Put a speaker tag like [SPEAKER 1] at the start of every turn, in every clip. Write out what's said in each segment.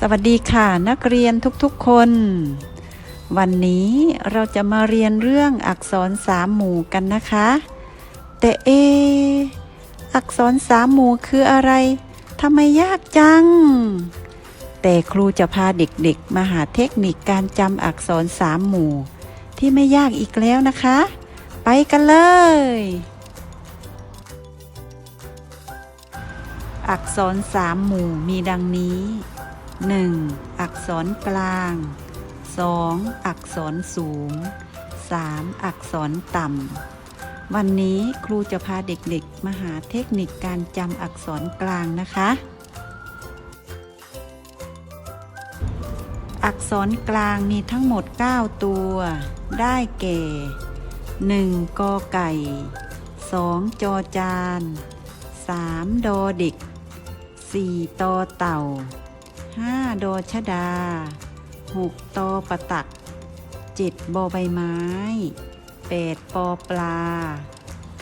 [SPEAKER 1] สวัสดีค่ะนักเรียนทุกๆคน วันนี้เราจะมาเรียนเรื่องอักษรสามหมู่กันนะคะ แต่เอ อักษรสามหมู่คืออะไรทำไมยากจัง แต่ครูจะพาเด็กๆมาหาเทคนิคการจำอักษรสามหมู่ ที่ไม่ยากอีกแล้วนะคะ ไปกันเลย อักษรสามหมู่มีดังนี้ 1. อักษรกลาง 2. อักษรสูง 3. อักษรต่ำ วันนี้ครูจะพาเด็กๆ มาหาเทคนิคการจำอักษรกลางนะคะ อักษรกลางมีทั้งหมด 9 ตัว ได้แก่ 1. กอไก่ 2. จอจาน 3. ดอเด็ก 4. ตอเต่า 5. ดชดา 6. ตอประตัก 7. บอใบไม้ 8. ปอปลา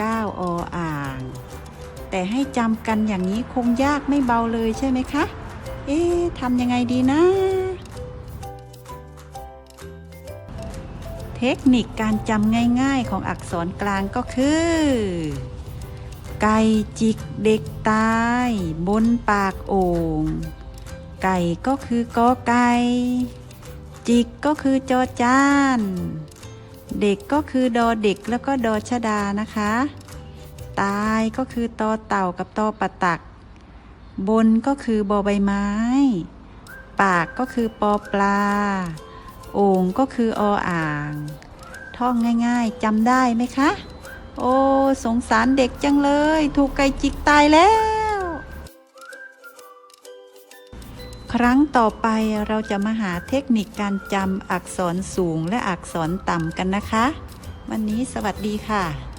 [SPEAKER 1] 9. ออ่าง แต่ให้จำกันอย่างนี้คงยากไม่เบาเลยใช่ไหมคะ เอ๊ะทำยังไงดีนะ เทคนิคการจำง่ายๆของอักษรกลางก็คือไก่จิกเด็กตาย บนปากโอ่ง ไก่ก็คือกอไก่ จิกก็คือจอจาน เด็กก็คือดอเด็กแล้วก็ดอชดานะคะ ตายก็คือตอเต่ากับตอปะตัก บนก็คือบอใบไม้ ปากก็คือปอปลา โอ่งก็คือออ่าง ท่องง่ายๆจำได้ไหมคะ โอ้ สงสารเด็กจังเลย ถูกไก่จิกตายแล้ว ครั้งต่อไปเราจะมาหาเทคนิคการจำอักษรสูงและอักษรต่ำกันนะคะ วันนี้สวัสดีค่ะ